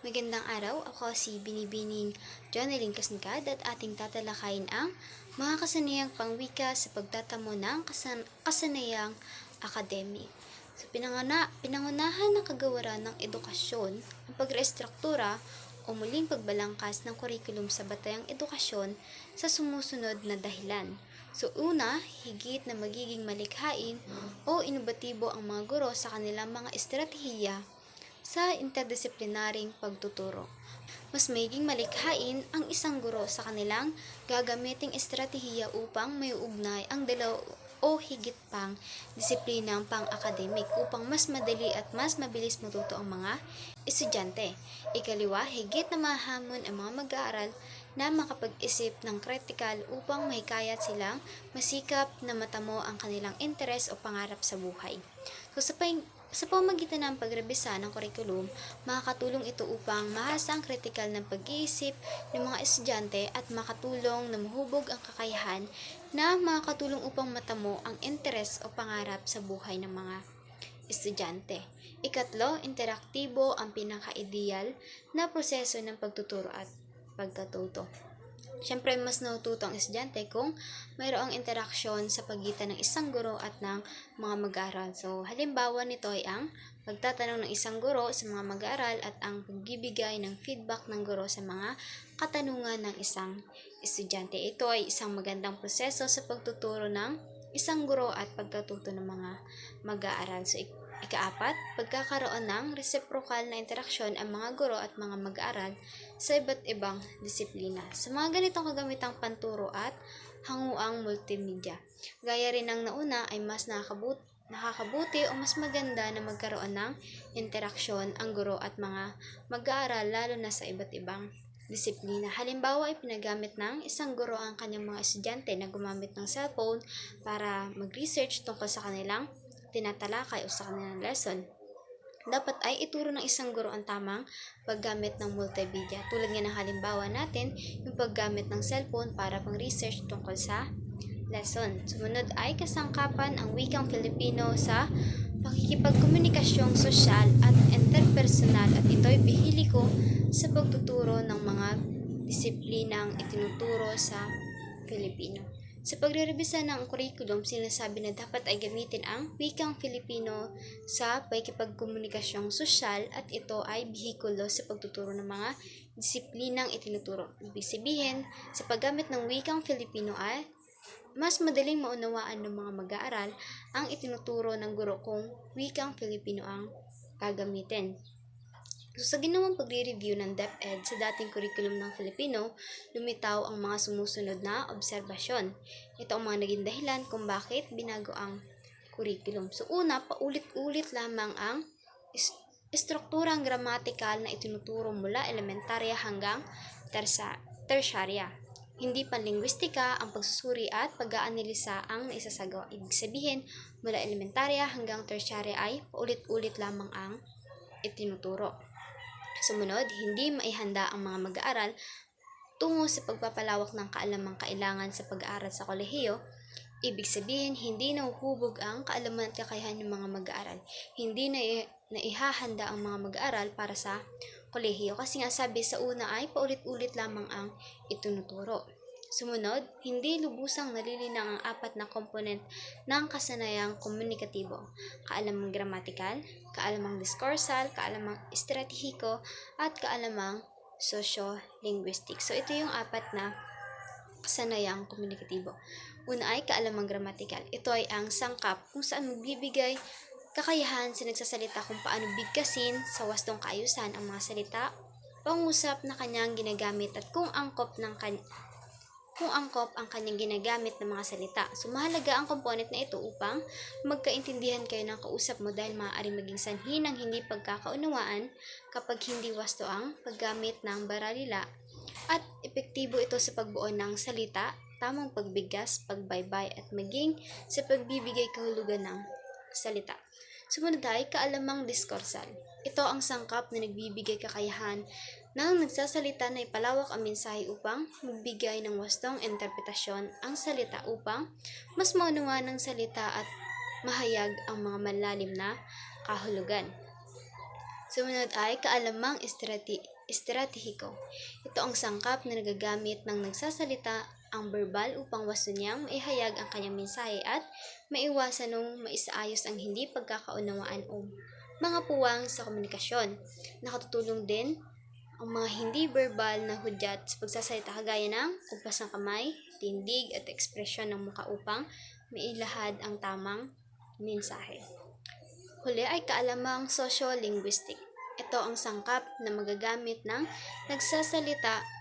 Magandang araw, ako si Binibining Jonelyn Kasngkad at ating tatalakayin ang mga kasanayang pangwika sa pagtatamo ng kasan- kasanayang akademik. Sa pinanguna, pinangunahan ng kagawaran ng edukasyon, ang pagrestruktura o muling pagbalangkas ng kurikulum sa batayang edukasyon sa sumusunod na dahilan. So una, higit na magiging malikhain o inobatibo ang mga guro sa kanilang mga estratehiya sa interdisiplinaring pagtuturo. Mas magiging malikhain ang isang guro sa kanilang gagamiting estratehiya upang may ugnay ang dalaw o higit pang disiplinang pang-akademic upang mas madali at mas mabilis matuto ang mga estudyante. Ikaliwa, higit na mahamon ang mga mag-aaral na makapag-isip ng kritikal upang mahikayat silang masikap na matamo ang kanilang interes o pangarap sa buhay. So, sa, sa pamagitan ng pagrebisa ng kurikulum, makakatulong ito upang mahasa ang kritikal ng pag-iisip ng mga estudyante at makatulong na mahubog ang kakayahan na makakatulong upang matamo ang interes o pangarap sa buhay ng mga estudyante. Ikatlo, interaktibo ang pinaka-ideal na proseso ng pagtuturo at pagkatuto. Siyempre, mas natuto ang estudyante kung mayroong interaksyon sa pagitan ng isang guro at ng mga mag-aaral. So, halimbawa nito ay ang pagtatanong ng isang guro sa mga mag-aaral at ang pagbibigay ng feedback ng guro sa mga katanungan ng isang estudyante. Ito ay isang magandang proseso sa pagtuturo ng isang guro at pagkatuto ng mga mag-aaral. So, ik- Ikaapat, pagkakaroon ng reciprocal na interaksyon ang mga guro at mga mag-aaral sa iba't ibang disiplina. Sa mga ganitong kagamitang panturo at hanguang multimedia. Gaya rin ng nauna ay mas nakakabut nakakabuti o mas maganda na magkaroon ng interaksyon ang guro at mga mag-aaral lalo na sa iba't ibang disiplina. Halimbawa ay pinagamit ng isang guro ang kanyang mga estudyante na gumamit ng cellphone para mag-research tungkol sa kanilang tinatalakay o sa kanilang lesson. Dapat ay ituro ng isang guro ang tamang paggamit ng multimedia. Tulad nga ng halimbawa natin, yung paggamit ng cellphone para pang research tungkol sa lesson. Sumunod ay kasangkapan ang wikang Filipino sa pakikipagkomunikasyong sosyal at interpersonal at ito'y bihiliko sa pagtuturo ng mga disiplinang itinuturo sa Filipino. Sa pagre-revisa ng curriculum, sinasabi na dapat ay gamitin ang wikang Filipino sa pakikipagkomunikasyong sosyal at ito ay bihikulo sa pagtuturo ng mga disiplinang itinuturo. Ibig sabihin, sa paggamit ng wikang Filipino ay mas madaling maunawaan ng mga mag-aaral ang itinuturo ng guro kung wikang Filipino ang gagamitin. So, sa ginawang pagre-review ng DepEd sa dating curriculum ng Filipino, lumitaw ang mga sumusunod na obserbasyon. Ito ang mga naging dahilan kung bakit binago ang curriculum. So, una, paulit-ulit lamang ang is- estrukturang gramatikal na itinuturo mula elementarya hanggang tersa, tersyarya. Hindi panlingwistika ang pagsusuri at pag-aanalisa ang naisasagawa. Ibig sabihin, mula elementarya hanggang tersyarya ay paulit-ulit lamang ang itinuturo. Sumunod, hindi maihanda ang mga mag-aaral tungo sa pagpapalawak ng kaalamang kailangan sa pag-aaral sa kolehiyo. Ibig sabihin, hindi nahuhubog ang kaalaman at kakayahan ng mga mag-aaral. Hindi na naihahanda ang mga mag-aaral para sa kolehiyo kasi nga sabi sa una ay paulit-ulit lamang ang itunuturo. Sumunod, hindi lubusang nalilinang ang apat na komponent ng kasanayang komunikatibo. Kaalamang gramatikal, kaalamang diskursal, kaalamang estratehiko, at kaalamang socio-linguistic. So, ito yung apat na kasanayang komunikatibo. Una ay kaalamang gramatikal. Ito ay ang sangkap kung saan magbibigay kakayahan sa nagsasalita kung paano bigkasin sa wastong kaayusan ang mga salita, pangusap na kanyang ginagamit at kung angkop ng kan- kung angkop ang kanyang ginagamit ng mga salita. So, mahalaga ang component na ito upang magkaintindihan kayo ng kausap mo dahil maaaring maging sanhi ng hindi pagkakaunawaan kapag hindi wasto ang paggamit ng baralila at epektibo ito sa pagbuo ng salita, tamang pagbigas, pagbaybay at maging sa pagbibigay kahulugan ng salita. Sumunod ay kaalamang diskursal. Ito ang sangkap na nagbibigay kakayahan ng nagsasalita na ipalawak ang mensahe upang magbigay ng wastong interpretasyon ang salita upang mas maunawa ng salita at mahayag ang mga malalim na kahulugan. Sumunod ay kaalamang estrati estratehiko. Ito ang sangkap na nagagamit ng nagsasalita ang verbal upang wasto niyang maihayag ang kanyang mensahe at maiwasan ng maisaayos ang hindi pagkakaunawaan o mga puwang sa komunikasyon. Nakatutulong din ang mga hindi verbal na hudyat sa pagsasalita kagaya ng kumpas ng kamay, tindig at ekspresyon ng muka upang mailahad ang tamang mensahe. Huli ay kaalamang socio-linguistic. Ito ang sangkap na magagamit ng nagsasalita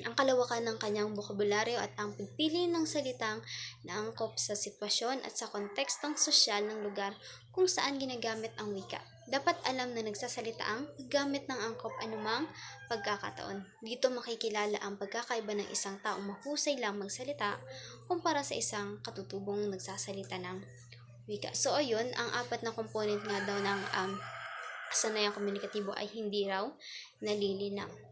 ang kalawakan ng kanyang bokabularyo at ang pagpili ng salitang naangkop sa sitwasyon at sa kontekstong sosyal ng lugar kung saan ginagamit ang wika. Dapat alam na nagsasalita ang gamit ng angkop anumang pagkakataon. Dito makikilala ang pagkakaiba ng isang taong mahusay lang magsalita kumpara sa isang katutubong nagsasalita ng wika. So ayun, ang apat na component nga daw ng um, kasanayang komunikatibo ay hindi raw nalilinaw.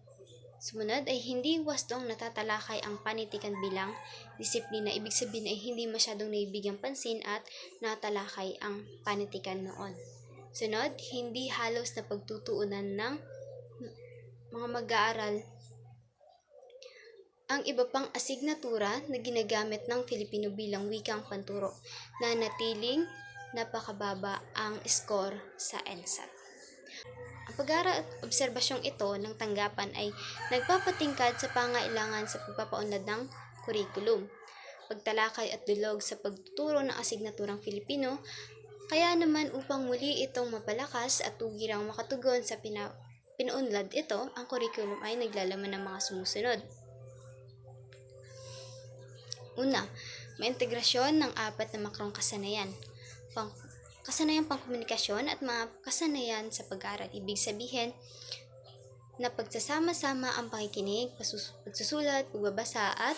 Sumunod ay hindi wastong natatalakay ang panitikan bilang disiplina. Ibig sabihin ay hindi masyadong naibigyang pansin at natalakay ang panitikan noon. Sunod, hindi halos na pagtutuunan ng mga mag-aaral ang iba pang asignatura na ginagamit ng Filipino bilang wikang panturo na natiling napakababa ang score sa NSAT. Pag-aaral at obserbasyong ito ng tanggapan ay nagpapatingkad sa pangailangan sa pagpapaunlad ng kurikulum, pagtalakay at dulog sa pagtuturo ng asignaturang Filipino, kaya naman upang muli itong mapalakas at tugirang makatugon sa pina, pinuunlad ito, ang kurikulum ay naglalaman ng mga sumusunod. Una, maintegrasyon ng apat na makrong kasanayan. Pang, kasanayan pangkomunikasyon at mga kasanayan sa pag-aaral. Ibig sabihin na pagsasama-sama ang pakikinig, pagsusulat, pagbabasa at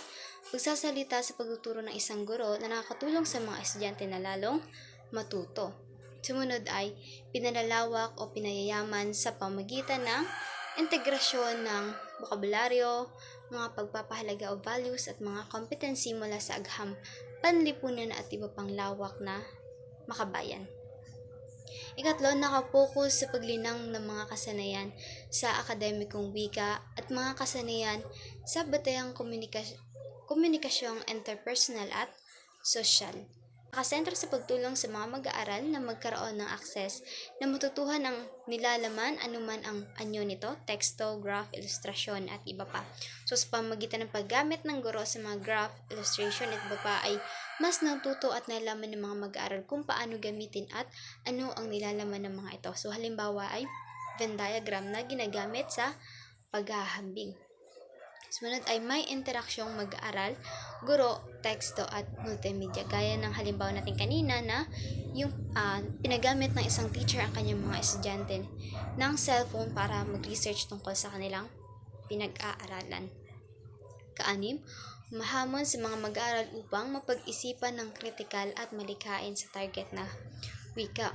pagsasalita sa pagtuturo ng isang guro na nakakatulong sa mga estudyante na lalong matuto. Sumunod ay pinalalawak o pinayayaman sa pamagitan ng integrasyon ng bokabularyo, mga pagpapahalaga o values at mga kompetensi mula sa agham, panlipunan at iba pang lawak na makabayan. Ikatlo, nakapokus sa paglinang ng mga kasanayan sa akademikong wika at mga kasanayan sa batayang komunika- komunikasyong interpersonal at social. Nakasentro sa pagtulong sa mga mag-aaral na magkaroon ng akses na matutuhan ang nilalaman anuman ang anyo nito, teksto, graph, ilustrasyon at iba pa. So sa pamagitan ng paggamit ng guro sa mga graph, illustration at iba pa ay mas natuto at nalaman ng mga mag-aaral kung paano gamitin at ano ang nilalaman ng mga ito. So halimbawa ay Venn diagram na ginagamit sa paghahambing. Sumunod ay may interaksyong mag-aaral, guro, teksto at multimedia. Gaya ng halimbawa natin kanina na yung uh, pinagamit ng isang teacher ang kanyang mga estudyante ng cellphone para mag-research tungkol sa kanilang pinag-aaralan. Kaanim, mahamon sa mga mag-aaral upang mapag-isipan ng kritikal at malikain sa target na wika.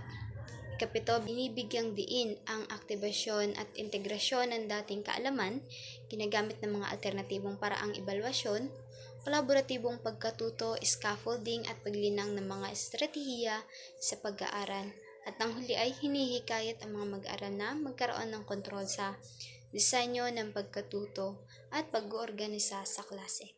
Ikapito, binibigyang diin ang aktibasyon at integrasyon ng dating kaalaman, ginagamit ng mga alternatibong paraang ebalwasyon, kolaboratibong pagkatuto, scaffolding at paglinang ng mga estratehiya sa pag-aaral. At ang huli ay hinihikayat ang mga mag-aaral na magkaroon ng kontrol sa disenyo ng pagkatuto at pag-oorganisa sa klase.